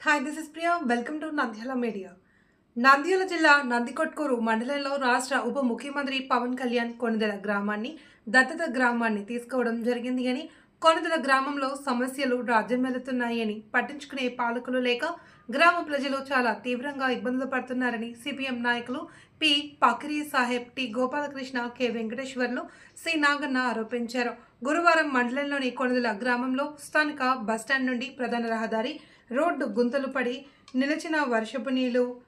Hi this is Priya welcome to Nandyal media Nandyal జిల్లా నందికొట్కూరు మండలంలో రాష్ట్ర ఉప ముఖ్యమంత్రి పవన్ కళ్యాణ్ కొనుదల గ్రామాన్ని దత్తత గ్రామాన్ని తీసుకోవడం జరిగింది అని కొనుదల గ్రామంలో సమస్యలు రాజ్యమెలుతున్నాయని పట్టించుకునే పాలకులు లేక గ్రామ ప్రజలు చాలా తీవ్రంగా ఇబ్బందులు పడుతున్నారని సిపిఎం నాయకులు P Pakiri Saheb T Gopalakrishna K Venkateswarlu C Naganna ఆరోపించారు. గురువారం మండలంలోని కొనుదల గ్రామంలో స్థానిక బస్టాండ్ నుండి ప్రధాన రహదారి రోడ్డు గుంతలు పడి నిలిచిన వర్షపు నీళ్ళు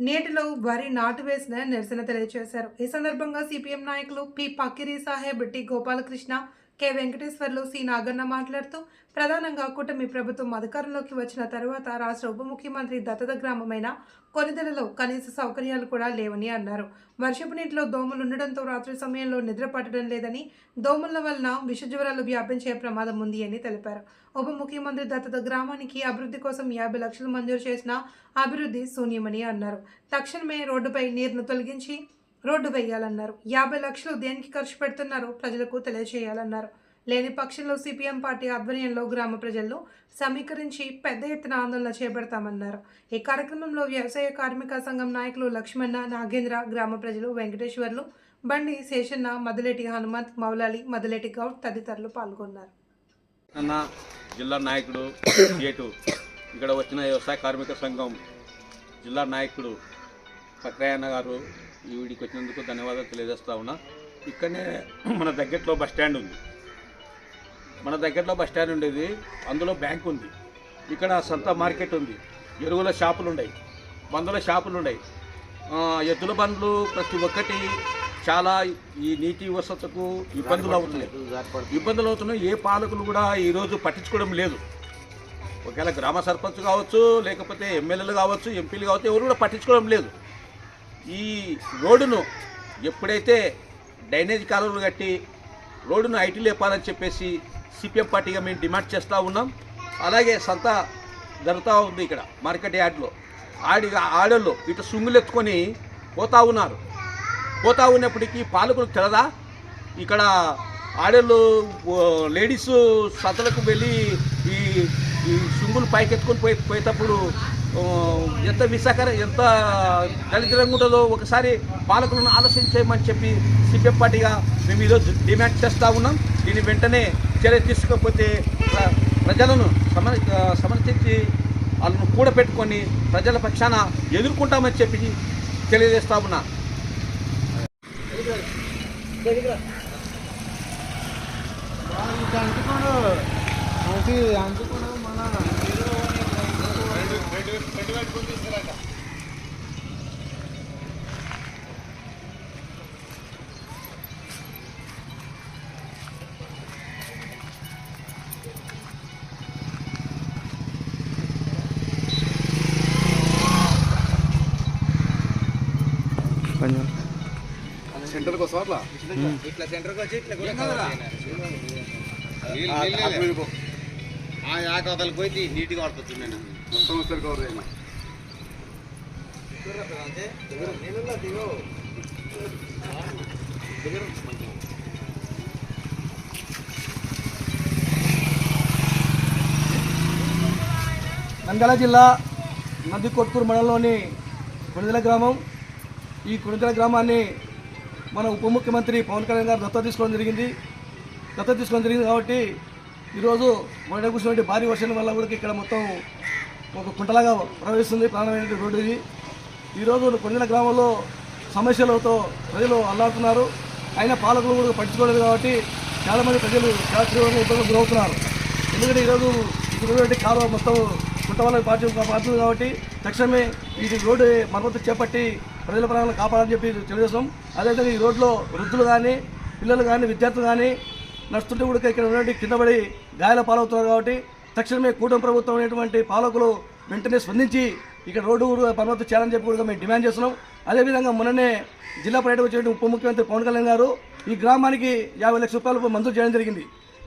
నేటిలో వరి నాటు వేసిన నిరసన తెలియజేశారు. ఈ సందర్భంగా సిపిఎం నాయకులు P. Pakkiri Saheb T. Gopalakrishna K. Venkateswarlu C. Naganna మాట్లాడుతూ ప్రధానంగా కూటమి ప్రభుత్వం అధికారంలోకి వచ్చిన తరువాత రాష్ట్ర ఉప ముఖ్యమంత్రి దత్తత గ్రామమైన కొనిదెలలో కనీస సౌకర్యాలు కూడా లేవని అన్నారు. వర్షపు నీటిలో దోమలు ఉండడంతో రాత్రి సమయంలో నిద్ర పట్టడం లేదని దోమల వలన విషజ్వరాలు వ్యాపించే ప్రమాదం ఉంది అని తెలిపారు. ఉప ముఖ్యమంత్రి దత్తత గ్రామానికి అభివృద్ధి కోసం యాభై లక్షలు మంజూరు చేసిన అభివృద్ధి శూన్యమని అన్నారు. తక్షణమే రోడ్డుపై నీరును తొలగించి రోడ్డు వేయాలన్నారు. యాభై లక్షలు దేనికి ఖర్చు పెడుతున్నారో? ప్రజలకు తెలియజేయాలన్నారు. లేని పక్షంలో సిపిఎం పార్టీ ఆధ్వర్యంలో గ్రామ ప్రజలను సమీకరించి పెద్ద ఎత్తున ఆందోళన చేపడతామన్నారు. ఈ కార్యక్రమంలో వ్యవసాయ కార్మిక సంఘం నాయకులు లక్ష్మణ నాగేంద్ర గ్రామ ప్రజలు వెంకటేశ్వర్లు బండి శేషన్న మదిలేటి హనుమంత్ మౌలాలి మదిలేటి గౌడ్ తదితరులు పాల్గొన్నారు. అన్న జిల్లా నాయకుడు గేటు. ఇక్కడ వచ్చిన వ్యవసాయ కార్మిక సంఘం జిల్లా నాయకుడు పక్రయన్న గారు ఈవిడికి వచ్చినందుకు ధన్యవాదాలు తెలియజేస్తా ఉన్నా. ఇక్కడనే మన దగ్గరలో బస్ స్టాండ్ ఉంది. మన దగ్గరలో బస్ స్టాండ్ ఉండేది. అందులో బ్యాంక్ ఉంది. ఇక్కడ సంత మార్కెట్ ఉంది. ఎరువుల షాపులు ఉన్నాయి. బందుల షాపులు ఉన్నాయి. ఎద్దుల బండ్లు ప్రతి ఒక్కటి చాలా ఈ నీటి వసతుకు ఇబ్బందులు అవుతున్నాయి. ఇబ్బందులు అవుతున్నాయి. ఏ పాలకులు కూడా ఈరోజు పట్టించుకోవడం లేదు. ఒకవేళ గ్రామ సర్పంచ్ కావచ్చు లేకపోతే ఎమ్మెల్యేలు కావచ్చు ఎంపీలు కావచ్చు ఎవరు కూడా పట్టించుకోవడం లేదు. ఈ రోడ్డును ఎప్పుడైతే డ్రైనేజ్ కాలువలు కట్టి రోడ్డును ఐటీ లేపాలని చెప్పేసి సిపిఎం పార్టీగా మేము డిమాండ్ చేస్తూ ఉన్నాం. అలాగే సంత జరుగుతూ ఉంది ఇక్కడ మార్కెట్ యార్డ్లో. ఆడి ఆడళ్ళు ఇటు సుంగులు ఎత్తుకొని పోతా ఉన్నారు. పోతా ఉన్నప్పటికీ పాలకులకు తెలదా ఇక్కడ ఆడళ్ళు లేడీస్ సంతలకు వెళ్ళి ఈ ఈ సుంగులు పైకెత్తుకొని పోయి పోయేటప్పుడు ఎంత విశాఖ ఎంత దళిద్రంగా ఉంటుందో ఒకసారి పాలకులను ఆలోచించేయమని చెప్పి సిపిఎం పార్టీగా మేము ఈరోజు డిమాండ్ చేస్తూ ఉన్నాం. దీని వెంటనే చర్య తీసుకోకపోతే ప్ర- ప్రజలను సమర సమర్థించి వాళ్ళను కూడబెట్టుకొని ప్రజల పక్షాన ఎదుర్కొంటామని చెప్పి తెలియజేస్తా ఉన్నా. సెంటర్కి వస్తావా అట్లా? ఇట్లా సెంటర్కి వచ్చి ఇట్లా కూడా ఆ యాకవతలకు పోయి నీట్గా పడుతుంది నేను. మొత్తం కవర్ నంద్యాల జిల్లా నంది కొట్కూరు మండలంలోని కొణిదల గ్రామం. ఈ కొణిదల గ్రామాన్ని మన ఉప ముఖ్యమంత్రి పవన్ కళ్యాణ్ గారు దత్తత తీసుకోవడం జరిగింది. దత్తత తీసుకోవడం జరిగింది కాబట్టి ఈరోజు మొదట కూర్చున్నటువంటి భారీ వర్షం వల్ల కూడా ఇక్కడ మొత్తం ఒక కుంటలాగా ప్రవహిస్తుంది ప్రాణమైన రోడ్డు ఇది. ఈరోజు కొణిదల గ్రామంలో సమస్యలతో ప్రజలు అల్లాడుతున్నారు. అయినా పాలకులు కూడా పట్టించుకోలేదు కాబట్టి చాలామంది ప్రజలు చాలా తీవ్రంగా గురవుతున్నారు. ఎందుకంటే ఈరోజు ఇక్కడ కారు కాలువ మొత్తం కుంట వల్ల పార్టీ కాబట్టి తక్షణమే ఈ రోడ్డు మరమ్మతు చేపట్టి ప్రజల ప్రాణాలను కాపాడాలని చెప్పి తెలియజేస్తాం. అదేవిధంగా ఈ రోడ్లో వృద్ధులు కానీ పిల్లలు కానీ విద్యార్థులు కానీ నడుస్తుంటే కూడా ఇక్కడ ఉన్నటువంటి కింద పడి గాయాల పాలవుతున్నారు కాబట్టి తక్షణమే కూటమి ప్రభుత్వం అనేటువంటి పాలకులు వెంటనే స్పందించి ఇక్కడ రోడ్డు మరమ్మతు చేయాలని చెప్పి కూడా మేము డిమాండ్ చేస్తున్నాం. అదేవిధంగా మొన్ననే జిల్లా పర్యటన వచ్చేటువంటి ఉప ముఖ్యమంత్రి పవన్ కళ్యాణ్ గారు ఈ గ్రామానికి యాభై లక్షల రూపాయలు మంజూరు చేయడం జరిగింది.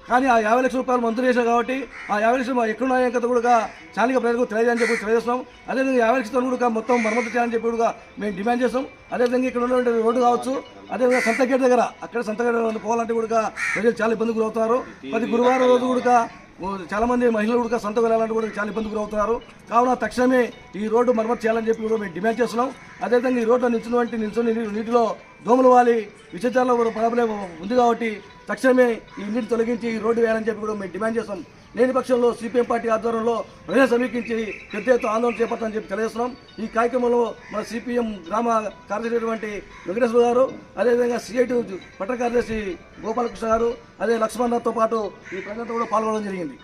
కానీ ఆ యాభై లక్షల రూపాయలు మంజూరు చేశారు కాబట్టి ఆ యాభై లక్షలు ఎక్కడున్నాయో కదా కూడా స్థానిక ప్రజలకు తెలియజేయని చెప్పి తెలియజేస్తాం అదేవిధంగా యాభై లక్షలతో కూడా మొత్తం మరమ్మతు చేయాలని చెప్పి కూడా మేము డిమాండ్ చేస్తాం అదేవిధంగా ఇక్కడ ఉన్నటువంటి రోడ్డు కావచ్చు అదేవిధంగా సంతగేట్ దగ్గర అక్కడ సంతగేట్ పోవాలంటే కూడా ప్రజలు చాలా ఇబ్బంది గురవుతారు ప్రతి గురువారం రోజు కూడా చాలామంది మహిళలు కూడా సొంత వెళ్ళాలంటే కూడా చాలా ఇబ్బంది గురవుతున్నారు. కావున తక్షణమే ఈ రోడ్డు మరమ్మతు చేయాలని చెప్పి కూడా మేము డిమాండ్ చేస్తున్నాం. అదేవిధంగా ఈ రోడ్డు నిల్చున్నటువంటి నిల్చుని నీటిలో దోమలు వాలి విషచాలలో కూడా ప్రాబ్లం ఉంది కాబట్టి తక్షణమే ఈ నీటి తొలగించి ఈ రోడ్డు వేయాలని చెప్పి కూడా మేము డిమాండ్ చేస్తాం. లేని పక్షంలో సిపిఎం పార్టీ ఆధ్వర్యంలో ప్రజలు సమీక్షించి పెద్ద ఎత్తున ఆందోళన చేపట్టాలని చెప్పి తెలియజేస్తున్నాం. ఈ కార్యక్రమంలో మన సిపిఎం గ్రామ కార్యదర్శి వెంకటేశ్వర గారు అదేవిధంగా సిఐటి పట్టణ కార్యదర్శి గోపాలకృష్ణ గారు అదే లక్ష్మణ్తో పాటు ఈ ప్రజలతో కూడా పాల్గొనడం జరిగింది.